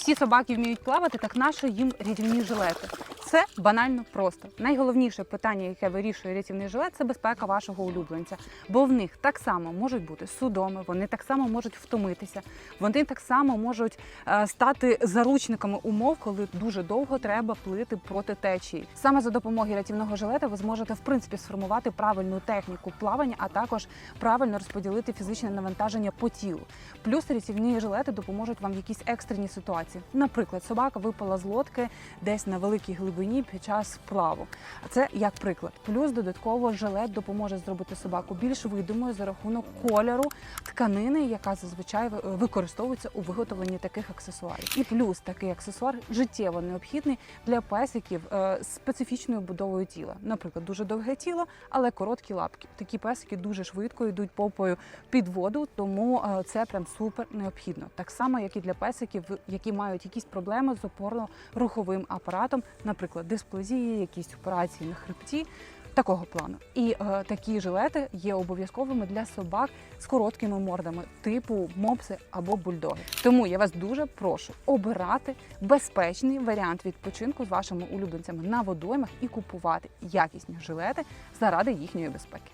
Всі собаки вміють плавати, так нащо їм рятівні жилети? Це банально просто. Найголовніше питання, яке вирішує рятівний жилет, це безпека вашого улюбленця. Бо в них так само можуть бути судоми, вони так само можуть втомитися, вони так само можуть е, стати заручниками умов, коли дуже довго треба плити проти течії. Саме за допомогою рятівного жилета ви зможете в принципі сформувати правильну техніку плавання, а також правильно розподілити фізичне навантаження по тілу. Плюс рятівні жилети допоможуть вам в якійсь екстреній ситуації. Наприклад, собака випала з лодки десь на великій глибині під час сплаву. Це як приклад. Плюс додатково жилет допоможе зробити собаку більш видимою за рахунок кольору тканини, яка зазвичай використовується у виготовленні таких аксесуарів. І плюс такий аксесуар життєво необхідний для песиків е, з специфічною будовою тіла. Наприклад, дуже довге тіло, але короткі лапки. Такі песики дуже швидко йдуть попою під воду, тому е, це прям супер необхідно. Так само, як і для песиків, які мають якісь проблеми з опорно-руховим апаратом, наприклад, дисплазії, якісь операції на хребті. Такого плану, і е, такі жилети є обов'язковими для собак з короткими мордами, типу мопси або бульдоги. Тому я вас дуже прошу обирати безпечний варіант відпочинку з вашими улюбленцями на водоймах і купувати якісні жилети заради їхньої безпеки.